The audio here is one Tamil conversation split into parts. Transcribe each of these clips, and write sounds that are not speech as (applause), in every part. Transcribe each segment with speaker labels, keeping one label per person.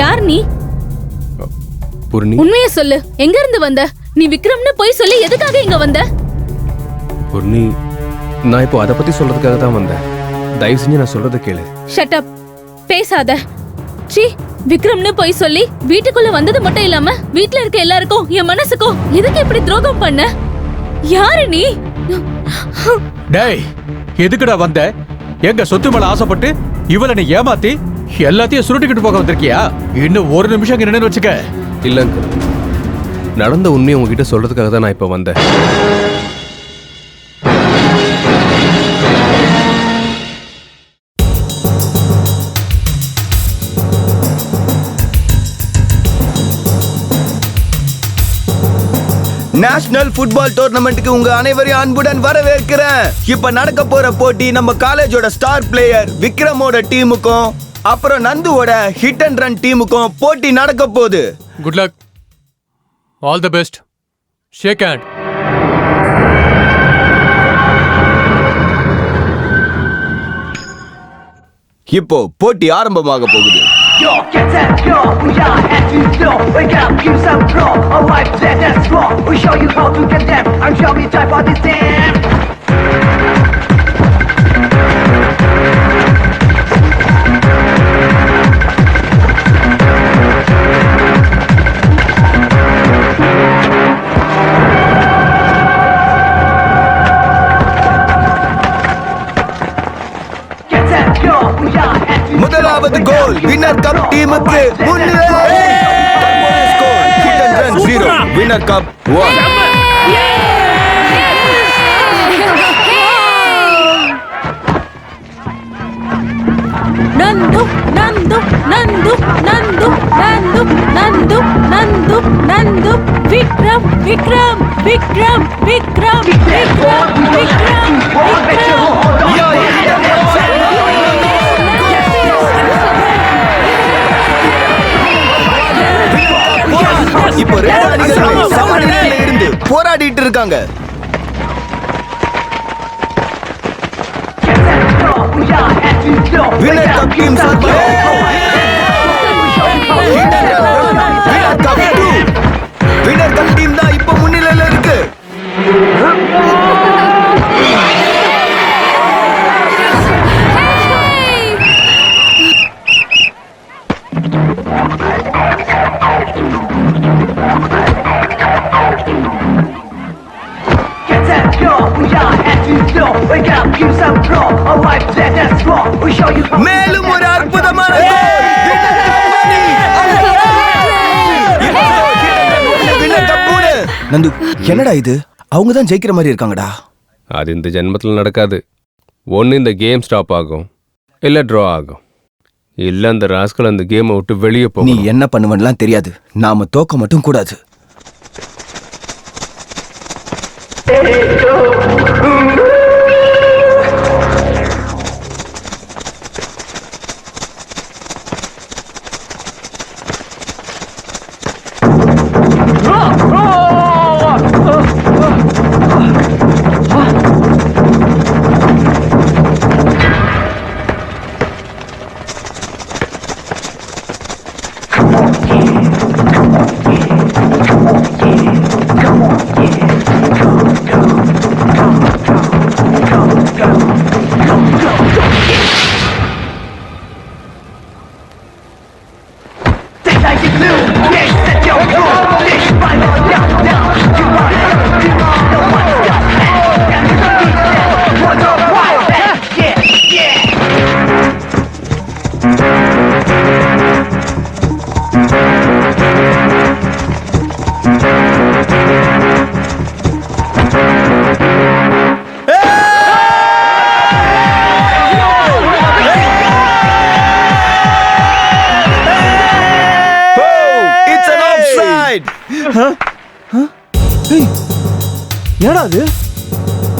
Speaker 1: யார் நீ?
Speaker 2: பூர்ணி
Speaker 1: உண்மையை சொல்லு. எங்க இருந்து வந்த? நீ விக்ரம்னு போய் சொல்லி எதுக்காக இங்க வந்த?
Speaker 2: பூர்ணி நான் இப்போ அதை பத்தி சொல்றதுக்காக தான் வந்தேன். தயவு செஞ்சு நான் சொல்றதை கேளு.
Speaker 1: ஷட் அப் பேசாத. சி விக்ரம்னு போய் சொல்லி வீட்டுக்குள்ள வந்தது மட்டும் இல்லாம வீட்ல இருக்க எல்லாருக்கும் என் மனசுக்கும் எதுக்கு இப்படி துரோகம் பண்ண? யாரு நீ?
Speaker 3: டேய் எதுக்குடா வந்த? எங்க சொத்து மேல ஆசைப்பட்டு இவளை நீ ஏமாத்தி எல்லாத்தையும் சுருட்டிக்கிட்டு போக வந்திருக்கியா? இன்னும் ஒரு நிமிஷம் இங்க நின்னு வச்சுக்க.
Speaker 2: இல்ல அங்கிள் நடந்த உண்மையை உங்ககிட்ட சொல்றதுக்காக தான் நான் இப்போ வந்தேன்.
Speaker 4: நேஷனல் ஃபுட்பால் டோர்னமெண்ட்டுக்கு உங்க அனைவரையும் அன்புடன் வரவேற்கிறேன். இப்ப நடக்க போற போட்டி நம்ம காலேஜோட ஸ்டார் பிளேயர் விக்ரமோட டீமுக்கும் அப்புறம் நந்துவோட ஹிட் அண்ட் ரன் டீமுக்கும் போட்டி நடக்க போகுது.
Speaker 5: Good luck all the best shake hand
Speaker 4: இப்போ போட்டி ஆரம்பமாக போகுது. முதலாவது கோல் வின்னர் கப் டீமுக்கு முன்னிலை hit and run zero winner cup one
Speaker 1: Nandu Nandu Nandu Nandu Nandu Nandu Nandu Nandu Vikram Vikram Vikram Vikram Vikram Vikram Vikram
Speaker 4: இப்போ ரெண்டு அணிகள் இருந்து போராடிட்டு இருக்காங்க. வினர் கப் டீம் சார்பாக வினர் கப் டீம் தான் இப்போ முன்னிலையில இருக்கு. நந்து என்னடா இது? அவங்க தான் ஜெயிக்கிற மாதிரி இருக்காங்கடா.
Speaker 2: அது இந்த ஜென்மத்தில் நடக்காது. ஒன்று இந்த கேம் ஸ்டாப் ஆகும் இல்லை ட்ரா ஆகும். இல்லை அந்த ராஸ்கல் அந்த கேமை விட்டு வெளியே
Speaker 4: நீ
Speaker 2: போகும்
Speaker 4: என்ன பண்ணுவன்லாம் தெரியாது. நாம தோக்க மட்டும் கூடாது. Come on.
Speaker 6: என்னடா அது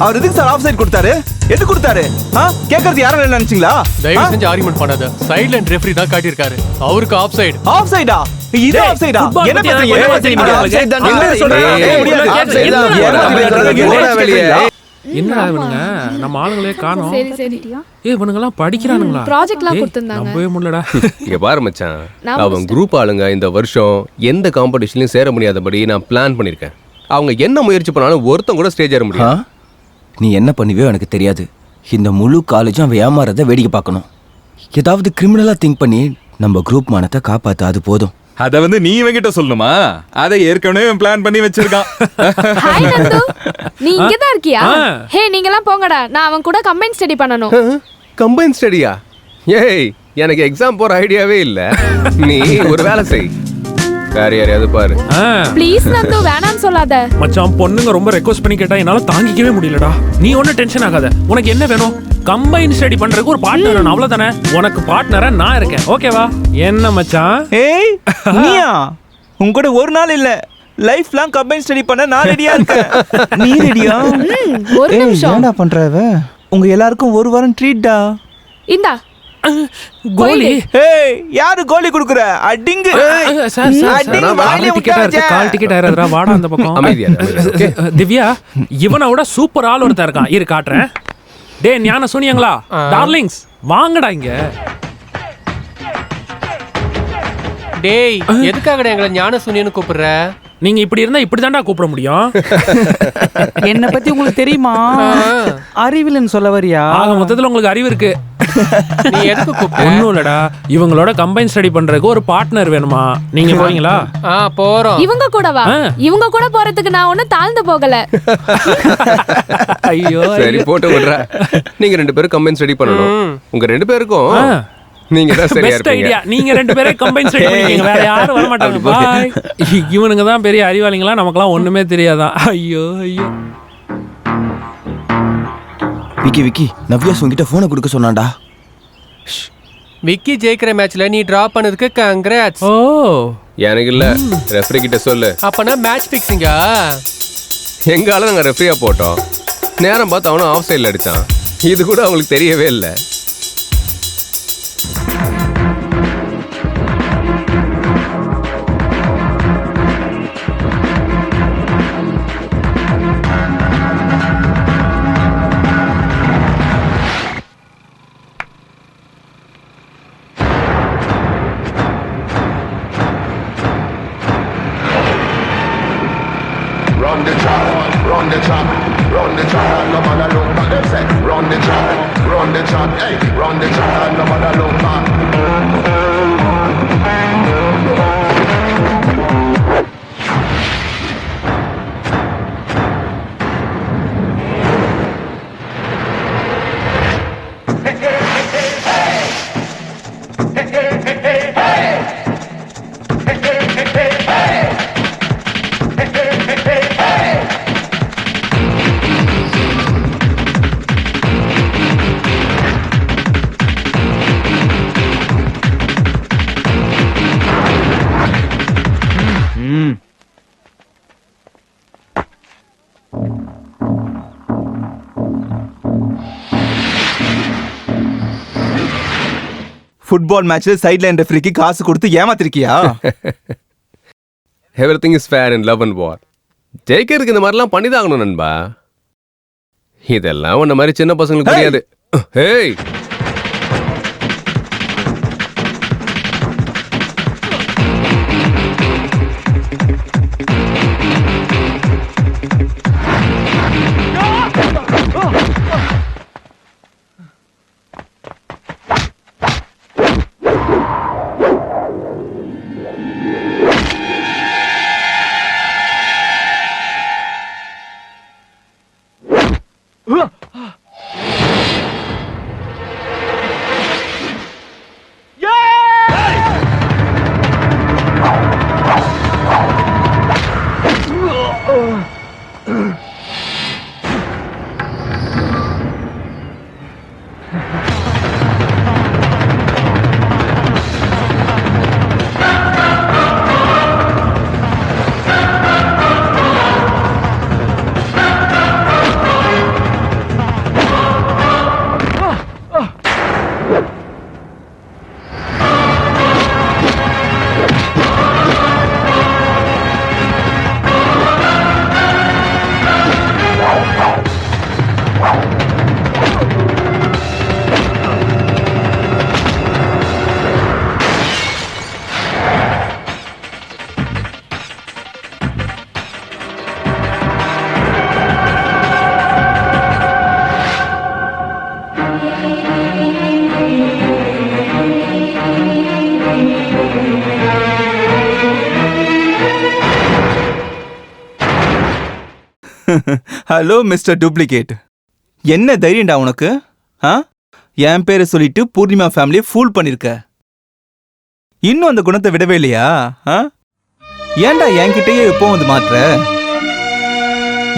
Speaker 6: அவர் எதுக்கு சார் ஆஃப் சைட் கொடுத்தாரு. எது கொடுத்தாரு? ஆ? கேட்கறது யாரும் இல்லை நினைச்சீங்களா?
Speaker 5: தயவு செஞ்சு ஆர்குமெண்ட் பண்ணாத. சைடுல ரெஃப்ரி தான் காட்டியிருக்காரு. அவருக்கு ஆஃப் சைடு
Speaker 6: ஆஃப் சைடா இது ஆஃப் சைடா என்ன
Speaker 4: தான்.
Speaker 6: என்ன சொல்றீங்க?
Speaker 4: தான்.
Speaker 6: என்ன. பேசுறீங்க?
Speaker 7: என்னடா இவனுங்க நம்ம ஆளுங்களே காணோம்.
Speaker 8: சரி சரி.
Speaker 7: ஏய் இவனுங்கெல்லாம் படிக்கிறானுங்களா?
Speaker 8: ப்ராஜெக்ட்லாம் கொடுத்திருந்தாங்க.
Speaker 7: நம்பவே முடியலடா. (laughs)
Speaker 2: இங்க பாரு மச்சான். அவன் குரூப் ஆளுங்க இந்த வருஷம் எந்த காம்படிஷன்லயும் சேர முடியாதபடி நான் பிளான் பண்ணிருக்கேன் அவங்க என்ன முயற்சி பண்ணாலும் ஒருத்தன் கூட ஸ்டேஜ் ஏற? முடியும்
Speaker 4: நீ என்ன பண்ணுவியோ எனக்கு தெரியாது. இந்த முழு காலேஜும் அவன் ஏமாறத வேடிக்கை பார்க்கணும். ஏதாவது கிரிமினலா திங்க் பண்ணி நம்ம குரூப் மானத்தை காப்பாத்து அது போதும்.
Speaker 9: அத வந்து நீ இவங்கிட்ட சொல்லணுமா? அதை ஏற்கனவே பிளான் பண்ணி வச்சிருக்கான்.
Speaker 8: ஹாய் நந்து. நீ இங்க தான் இருக்கியா. ஹே நீங்கலாம் போங்கடா. நான் அவன் கூட கம்பைன் ஸ்டடி பண்ணனும்
Speaker 2: கம்பைன் ஸ்டடியா ஏய் எனக்கு எக்ஸாம் போற ஐடியாவே இல்ல. நீ ஒரு வேலை செய். வேற யாரையாவது பாரு.
Speaker 8: ப்ளீஸ் நந்து வேணாம்னு சொல்லாத.
Speaker 7: மச்சான் பொண்ணுங்க ரொம்ப ரெக்வஸ்ட் பண்ணி கேட்டா என்னால தாங்கிக்கவே முடியலடா. நீ ஒன்னும் டென்ஷன் ஆகாத. உனக்கு என்ன வேணும்? கம்பைன் ஸ்டடி பண்றதுக்கு ஒரு பார்ட்னர் வேணும். அவ்வளவுதானே? உனக்கு பார்ட்னரா நான் இருக்கேன். ஓகேவா என்ன மச்சான்?
Speaker 6: ஏய் நீயா? உன் கூட ஒரு நாள் இல்ல. லைஃப் லாங் கம்பைன் ஸ்டடி பண்ண நான் ரெடியா இருக்கேன். நீ ரெடியா
Speaker 8: ஒரு நிமிஷம்.
Speaker 6: என்னடா பண்றவ உங்க எல்லாருக்கும் ஒரு வாரம் ட்ரீட்டா
Speaker 8: இந்தா
Speaker 7: கோலி.
Speaker 6: ஏய் யாரு கோலி குடுக்குற? அடிங்கு
Speaker 7: சார் சார்
Speaker 6: அடி,
Speaker 7: சார்.
Speaker 6: வாயில விட்டாச்சே.
Speaker 7: கால் டிக்கெட் ஆயிரதுடா வாடா அந்த பக்கம். (laughs)
Speaker 2: அமைதியா?
Speaker 7: திவ்யா இவனை விட சூப்பர் ஆள் ஒருத்தன் இருக்கான். இரு காட்டுறேன். டே ஞான சோனியங்களா? டார்லிங்ஸ் வாங்கடா இங்க.
Speaker 5: டேய் எதுக்காகடா எங்களை ஞான சூனியன்னு கூப்பிடுற?
Speaker 7: நீங்க இப்படி இருந்தா இப்படி தான்டா கூப்பிட முடியும்.
Speaker 10: என்ன பத்தி உங்களுக்கு தெரியுமா? அறிவில்னு சொல்ல வரியா?
Speaker 7: ஆக மொத்தத்துல உங்களுக்கு அறிவு இருக்கு.
Speaker 5: நீ எதுக்கு கூப்பிட்ட?
Speaker 7: ஒண்ணும் இல்லடா. இவங்களோட கம்பைன் ஸ்டடி பண்றதுக்கு ஒரு பார்ட்னர் வேணுமா? நீங்க போறீங்களா
Speaker 5: ஆ போறோம்.
Speaker 8: இவங்க கூடவா?
Speaker 7: ஆ.
Speaker 8: இவங்க கூட போறதுக்கு நான் ஒண்ணும் தாழ்ந்து போகல.
Speaker 7: ஐயோ.
Speaker 2: சரி போட்டு விடுற (laughs) நீங்க ரெண்டு பேரும் கம்பைன் ஸ்டடி பண்ணணும். உங்க ரெண்டு பேருக்கும். நீங்க தான் சரியா
Speaker 7: பெஸ்ட் ஐடியா நீங்க ரெண்டு பேரே கம்பைன் ஸ்டடி பண்ணிக்கங்க. வேற யாரும் வர மாட்டாங்க. பாய் (laughs) இவனுங்க தான் பெரிய அறிவாளிங்களா? நமக்கெல்லாம் ஒண்ணுமே தெரியாதான் ஐயோ ஐயோ.
Speaker 4: விக்கி விக்கி நவ்யாஸ் உங்ககிட்ட போனை கொடுக்க சொன்னான்டா.
Speaker 5: விக்கி ஜெயிக்கிற மேட்ச்ல நீ டிரா பண்ணதுக்கு கங்க்ராட்ஸ்
Speaker 7: ஓ.
Speaker 2: எனக்கு இல்ல. ரெஃப்ரி கிட்ட சொல்லு.
Speaker 5: அப்பனா மேட்ச் ஃபிக்ஸிங்கா
Speaker 2: எங்கால நாங்க ரெஃப்ரியா போட்டோம். நேரம் பார்த்து அவனும் ஆஃப் சைடில் அடிச்சான். இது கூட அவங்களுக்கு தெரியவே இல்லை.
Speaker 11: Track, run the track, no matter look back. Them say, run the track, run the track, hey, run the track, no matter look back.
Speaker 6: Football மேட்ச்ல சைட் லைன் ரெஃப்ரிக்கு காசு கொடுத்து ஏமாத்திருக்கியா?
Speaker 2: Everything is fair in love and war ஜெயிக்கிறதுக்கு இந்த மாதிரிலாம் பண்ணி தான் ஆகணும் நண்பா. இதெல்லாம் உன்ன மாதிரி சின்ன பசங்களுக்கு! தெரியாது ஹேய் (laughs)
Speaker 6: ஹலோ மிஸ்டர் டூப்ளிகேட் என்ன தைரியம்டா உனக்கு? ஆ? என் பேரை சொல்லிட்டு பூர்ணிமா ஃபேமிலியை ஃபூல் பண்ணியிருக்க இன்னும் அந்த குணத்தை விடவே இல்லையா? ஆ? ஏன்டா என்கிட்டயே எப்போ வந்து மாற்ற?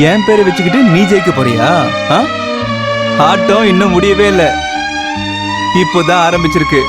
Speaker 6: என் பேரை வச்சுக்கிட்டு நீ ஜெயிக்க போறியா? ஆ? ஆட்டம் இன்னும் முடியவே இல்லை. இப்போதான் ஆரம்பிச்சிருக்கு.